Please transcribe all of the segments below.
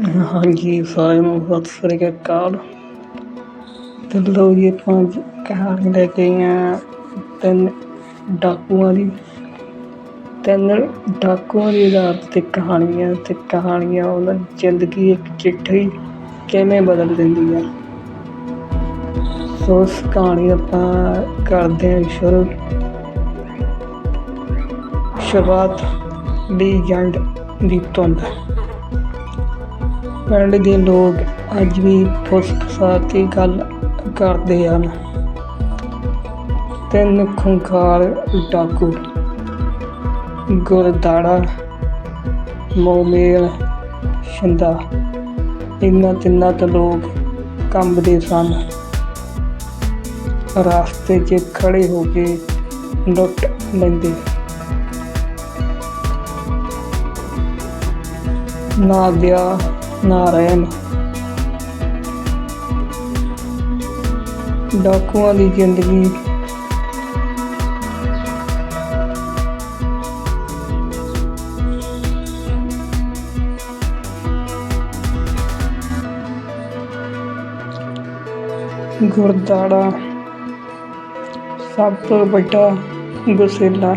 ਹਾਂਜੀ, ਸਾਰਿਆਂ ਨੂੰ ਸਤਿ ਸ੍ਰੀ ਅਕਾਲ। ਤੇ ਲਓ ਜੀ ਆਪਾਂ ਕਹਾਣੀ ਲੈ ਕੇ ਆਏ ਤਿੰਨ ਡਾਕੂਆਂ ਦੀ, ਤਿੰਨ ਡਾਕੂਆਂ ਦੀ ਆਧਾਰ ਤੇ ਕਹਾਣੀਆਂ ਤੇ ਕਹਾਣੀਆਂ, ਉਹਨਾਂ ਦੀ ਜ਼ਿੰਦਗੀ ਇੱਕ ਚਿੱਠੀ ਕਿਵੇਂ ਬਦਲ ਦਿੰਦੀ ਹੈ ਸੋ ਉਸ ਕਹਾਣੀ ਆਪਾਂ ਕਰਦੇ ਹਾਂ ਸ਼ੁਰੂ। ਸ਼ੁਰੂਆਤ ਲੀਜੈਂਡ ਦੀ ਧੁੰਦ। ਪਿੰਡ ਦੇ ਲੋਕ ਅੱਜ ਵੀ ਫੁਸਫਸਾ ਕੇ ਗੱਲ ਕਰਦੇ ਹਨ। ਤਿੰਨ ਖੁੰਖਾਰ ਡਾਕੂ, ਗੁਰਦਾੜਾ, ਮੋਮੇਲ ਸ਼ਿੰਦਾ ਇਹਨਾਂ ਤਿੰਨਾਂ ਤੋਂ ਲੋਕ ਕੰਬਦੇ ਸਨ। ਰਾਸਤੇ 'ਚ ਖੜੇ ਹੋ ਕੇ ਲੁੱਟ ਲੈਂਦੇ। ਨਾ ਵਿਆਹ ਨਾ ਰਹਿਣ। ਡਾਕੂਆਂ ਦੀ ਜ਼ਿੰਦਗੀ। ਗੁਰਦਾੜਾ ਸਭ ਤੋਂ ਵੱਡਾ ਗੁਸੇਲਾ।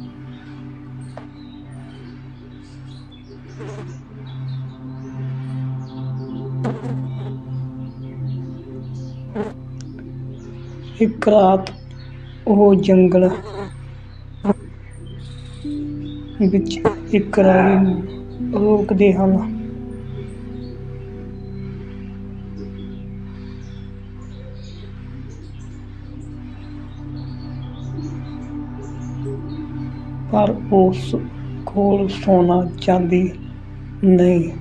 ਇੱਕ ਰਾਤ ਉਹ ਜੰਗਲ ਵਿੱਚ ਇੱਕ ਰਾਹੀ ਨੂੰ ਰੋਕਦੇ ਹਨ। ਪਰ ਉਸ ਕੋਲ ਸੋਨਾ ਚਾਂਦੀ ਨਹੀਂ।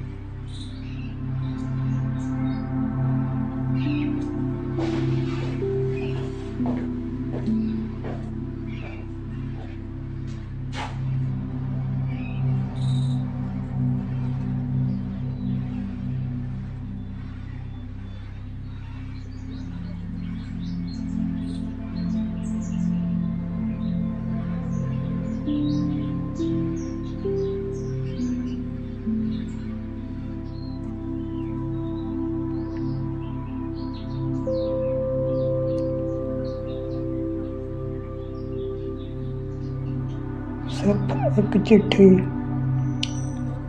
ਇੱਕ ਚਿੱਠੀ।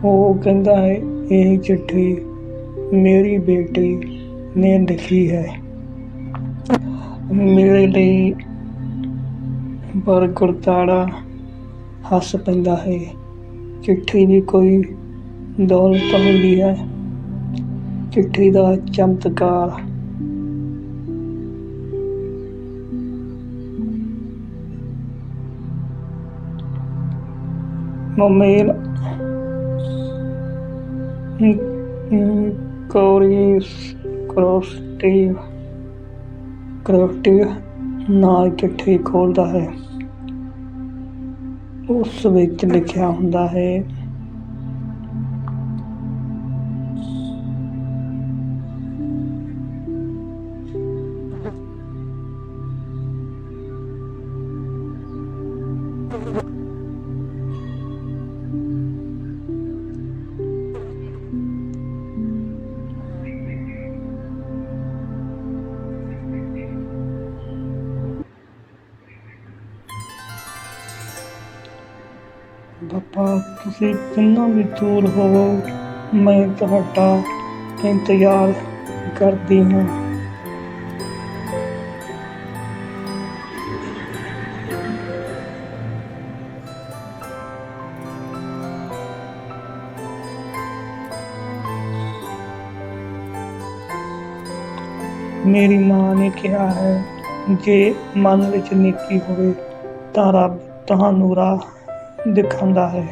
ਉਹ ਕਹਿੰਦਾ ਹੈ, ਇਹ ਚਿੱਠੀ ਮੇਰੀ ਬੇਟੀ ਨੇ ਲਿਖੀ ਹੈ। ਮੇਰੇ ਲਈ ਪਰ ਗੁਰਦਾੜਾ ਹੱਸ ਪੈਂਦਾ ਹੈ। ਚਿੱਠੀ ਦੀ ਕੋਈ ਦੌਲਤ ਹੁੰਦੀ ਹੈ। ਚਿੱਠੀ ਦਾ ਚਮਤਕਾਰ ਮੋਮੇਲ ਕੋਰੀਸ ਕਰੋਸਟਿਵ ਕਰੋਸਟਿਵ ਨਾਲ ਚਿੱਠੀ ਖੋਲਦਾ ਹੈ। ਉਸ ਵਿੱਚ ਲਿਖਿਆ ਹੁੰਦਾ ਹੈ ਪਾਪਾ ਤੁਸੀਂ ਜਿੰਨਾ ਵੀ ਦੂਰ ਹੋਵੋ, ਮੈਂ ਤੁਹਾਡਾ ਇੰਤਜ਼ਾਰ ਕਰਦੀ ਹਾਂ। ਮੇਰੀ ਮਾਂ ਨੇ ਕਿਹਾ ਹੈ, ਜੇ ਮਨ ਵਿੱਚ ਨੇਕੀ ਹੋਵੇ, ਤਾਂ ਰੱਬ ਤੁਹਾਨੂੰ ਰਾਹ ਦਿਖਾਉਂਦਾ ਹੈ।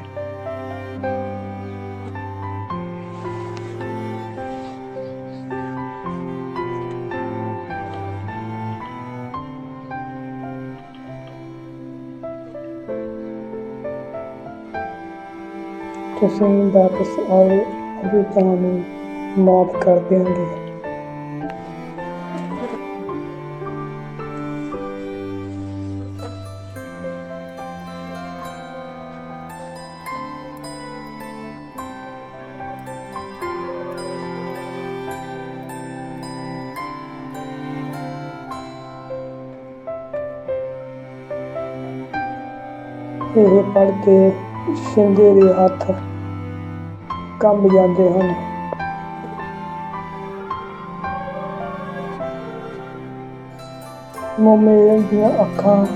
ਤੁਸੀਂ ਵਾਪਸ ਆਓ ਅਸੀਂ ਤੁਹਾਨੂੰ ਮਾਫ ਕਰ ਦਿਆਂਗੇ ਇਹ ਪੜ੍ਹ ਕੇ ਸ਼ਿੰਦੇ ਦੇ ਹੱਥ ਕੰਬ ਜਾਂਦੇ ਹਨ। ਮੋਮੇ ਦੀਆਂ ਅੱਖਾਂ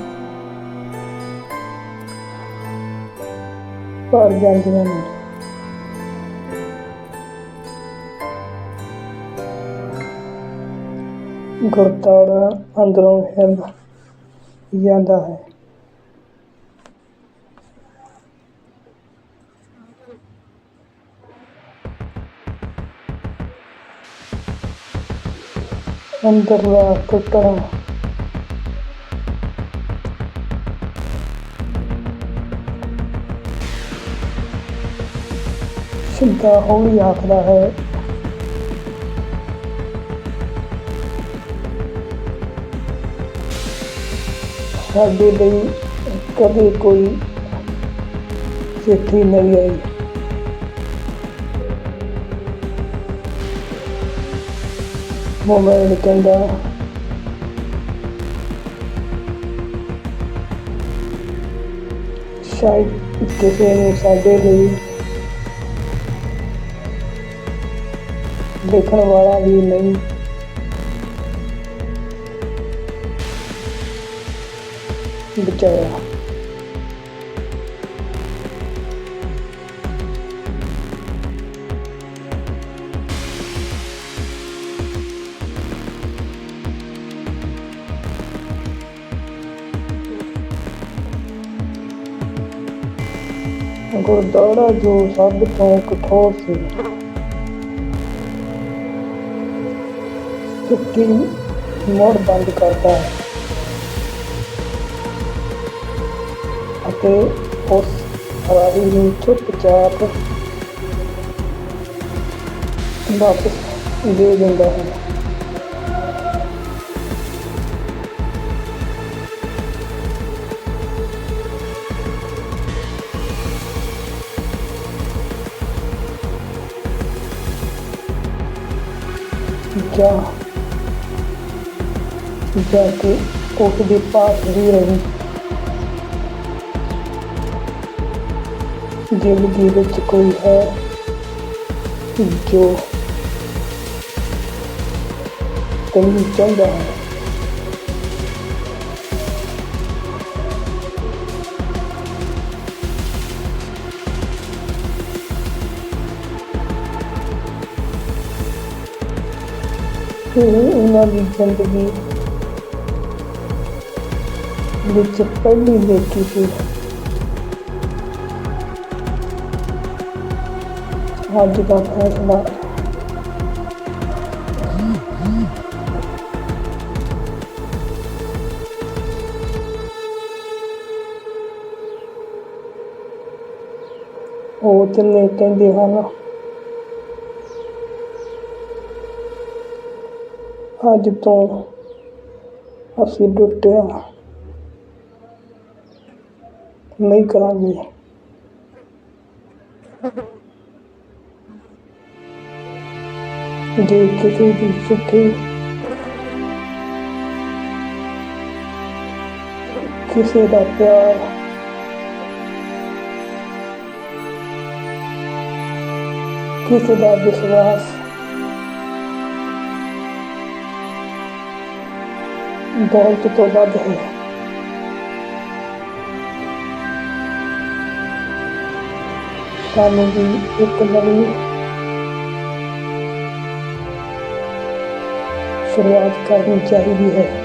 ਭਰ ਜਾਂਦੀਆਂ ਨੇ। ਗੁਰਤਾਰਾ ਅੰਦਰੋਂ ਹਿੱਲ ਜਾਂਦਾ ਹੈ। ਅੰਦਰਲਾ ਟੁੱਟਣਾ ਸ਼ਿੰਦਾ ਹੌਲੀ ਆਖਦਾ ਹੈ। ਸਾਡੇ ਲਈ ਕਦੇ ਕੋਈ ਚਿੱਠੀ ਨਹੀਂ ਆਈ। ਮੋਬਾਈਲ ਕਹਿੰਦਾ ਸ਼ਾਇਦ ਕਿਸੇ ਨੇ ਸਾਡੇ ਲਈ ਦੇਖਣ ਵਾਲਾ ਵੀ ਨਹੀਂ ਬਚਾਇਆ। ਗੁਰਦੁਆਰਾ ਜੋ ਸਭ ਤੋਂ ਕਠੋਰ ਸੀ। ਚੁੱਕੀ ਮੋੜ ਬੰਦ ਕਰਦਾ। ਹੈ ਅਤੇ ਉਸ ਰਾਹੀ ਨੂੰ ਚੁੱਪਚਾਪ ਵਾਪਸ ਦੇ ਦਿੰਦਾ ਹੈ। ਜਾ। ਜਾ ਕੇ ਉਸ ਦੇ ਪਾਸ ਹੀ ਰਹੀ। ਜ਼ਿੰਦਗੀ ਵਿੱਚ ਕੋਈ ਹੈ ਜੋ ਤੈਨੂੰ ਚਾਹੁੰਦਾ ਹੈ। ਇਹ ਉਹਨਾਂ ਦੀ ਜ਼ਿੰਦਗੀ ਵਿੱਚ ਪਹਿਲੀ ਦੇਖੀ ਸੀ ਅੱਜ ਦਾ ਫੈਸਲਾ ਉਹ ਤਿੰਨੇ ਕਹਿੰਦੇ ਹਨ ਅੱਜ ਤੋਂ ਅਸੀਂ ਲੁੱਟਿਆ ਨਹੀਂ ਕਰਾਂਗੇ। ਜੇ ਕਿਸੇ ਦੀ ਚਿੱਠੀ ਕਿਸੇ ਦਾ ਪਿਆਰ ਕਿਸੇ ਦਾ ਵਿਸ਼ਵਾਸ ਦੌਲਤ ਤੋਂ ਵੱਧ ਹੈ। ਸਾਨੂੰ ਵੀ ਇੱਕ ਨਵੀਂ ਸ਼ੁਰੂਆਤ ਕਰਨੀ ਚਾਹੀਦੀ ਹੈ।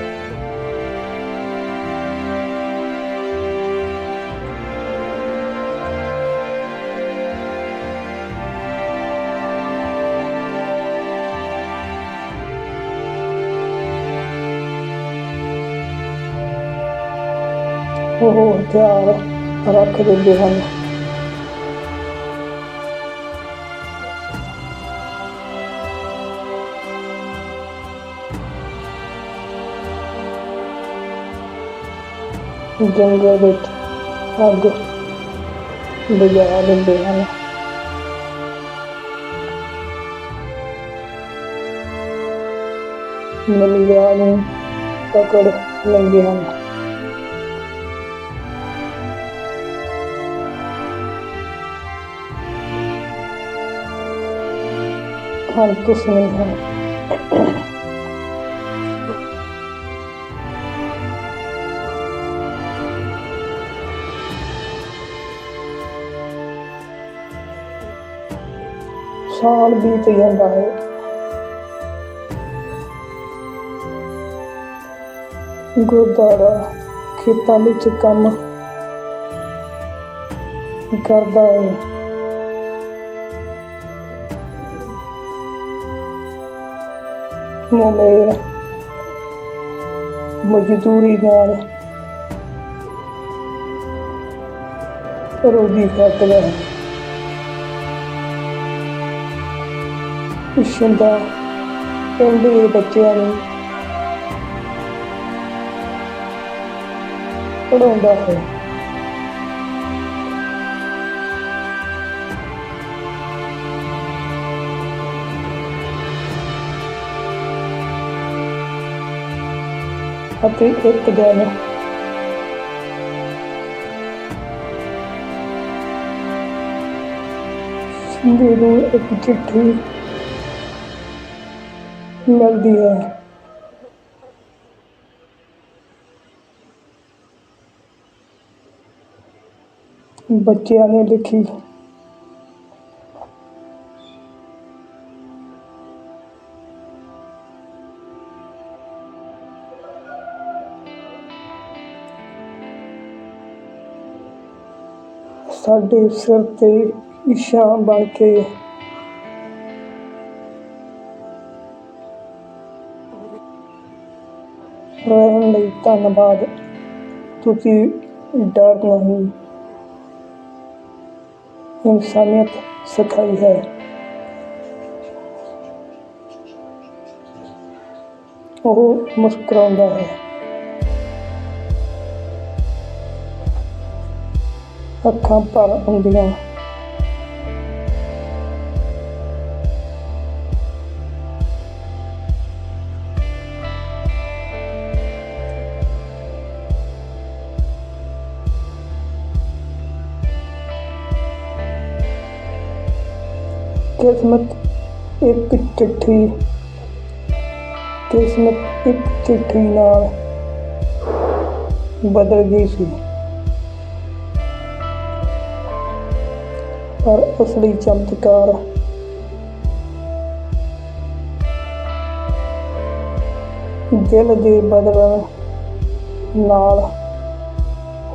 وهو جاء راكب اللبن ਜੰਗਲ ਵਿੱਚ ਅੱਗ ਬੁਝਾ ਦਿੰਦੇ ਹਨ ਮਲੀਆ ਨੂੰ ਪਕੜ ਲੈਂਦੇ ਹਨ ਹਨ ਕੁਛ ਨਹੀਂ ਹੈ ਸਾਲ ਬੀਤ ਜਾਂਦਾ ਹੈ ਗੁਰਦਾਰਾ ਖੇਤਾਂ ਵਿੱਚ ਕੰਮ ਕਰਦਾ ਹੈ ਮਜ਼ਦੂਰੀ ਨਾਲ ਰੋਜੀ ਖਾਤਰ ਹੈ ਇਸ਼ੰਦਾ ਪਿੰਡ ਦੇ ਬੱਚਿਆਂ ਨੂੰ ਪੜਾਉਂਦਾ ਹੈ ਅਤੇ ਇੱਕ ਦਿਨ। ਸਿੰਧੂ ਨੂੰ ਇੱਕ ਚਿੱਠੀ ਮਿਲਦੀ ਹੈ। ਬੱਚਿਆਂ ਨੇ ਲਿਖੀ। ਸਾਡੇ ਸਿਰ ਤੇ ਇਸ਼ਾਂ ਬਣ ਕੇ। ਰਹਿਣ ਲਈ ਧੰਨਵਾਦ। ਤੁਸੀਂ ਡਰ ਨਹੀਂ। ਇਨਸਾਨੀਅਤ ਸਿਖਾਈ ਹੈ। ਉਹ ਮੁਸਕਰਾਉਂਦਾ ਹੈ। ਅੱਖਾਂ ਭਰ ਆਉਂਦੀਆਂ ਕਿਸਮਤ ਇੱਕ ਚਿੱਠੀ ਕਿਸਮਤ ਇੱਕ ਚਿੱਠੀ ਨਾਲ ਬਦਲ ਗਈ ਸੀ ਪਰ ਅਸਲੀ ਚਮਤਕਾਰ। ਦਿਲ ਦੇ ਬਦਲਣ ਨਾਲ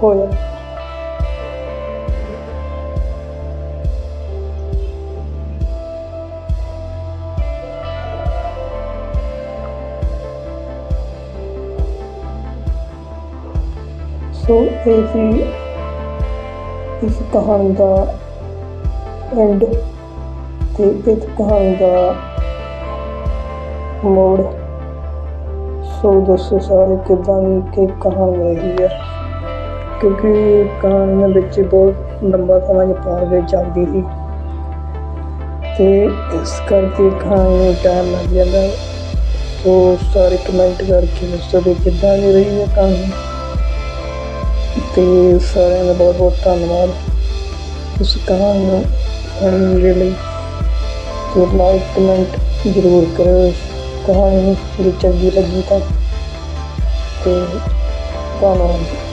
ਹੋਇਆ। ਸੋ ਇਹ ਸੀ ਇਸ ਕਹਾਣੀ ਦਾ ਐਂਡ ਤੇ ਇਸ ਕਹਾਣੀ ਦਾ ਮੋੜ। ਸੋ ਦੱਸੋ ਸਾਰੇ, ਕਿੱਦਾਂ ਦੀ ਕਿ ਕਹਾਣੀ ਰਹੀ ਹੈ? ਕਿਉਂਕਿ ਕਹਾਣੀਆਂ ਵਿੱਚ ਬਹੁਤ ਲੰਬਾ ਸਮਾਂ ਪਾਰ ਵਿੱਚ ਜਾਂਦੀ ਸੀ। ਤੇ ਇਸ ਕਰਕੇ ਕਹਾਣੀ ਨੂੰ ਟਾਈਮ ਲੱਗ ਜਾਂਦਾ ਹੈ। ਸੋ ਸਾਰੇ ਕਮੈਂਟ ਕਰਕੇ ਦੱਸੋ ਵੀ ਕਿੱਦਾਂ ਦੀ ਰਹੀ ਹੈ ਕਹਾਣੀ? ਤੇ ਸਾਰਿਆਂ ਦਾ ਬਹੁਤ ਬਹੁਤ ਧੰਨਵਾਦ। ਉਸ ਕਹਾਣੀ ਨੂੰ ਮੇਰੇ ਲਈ ਤੇ ਲਾਈਕ ਕਮੈਂਟ ਜ਼ਰੂਰ ਕਰਿਓ ਕਹਾਣੀ ਨੂੰ ਚੰਗੀ ਲੱਗੀ ਤਾਂ ਤੇ ਧੰਨਵਾਦ।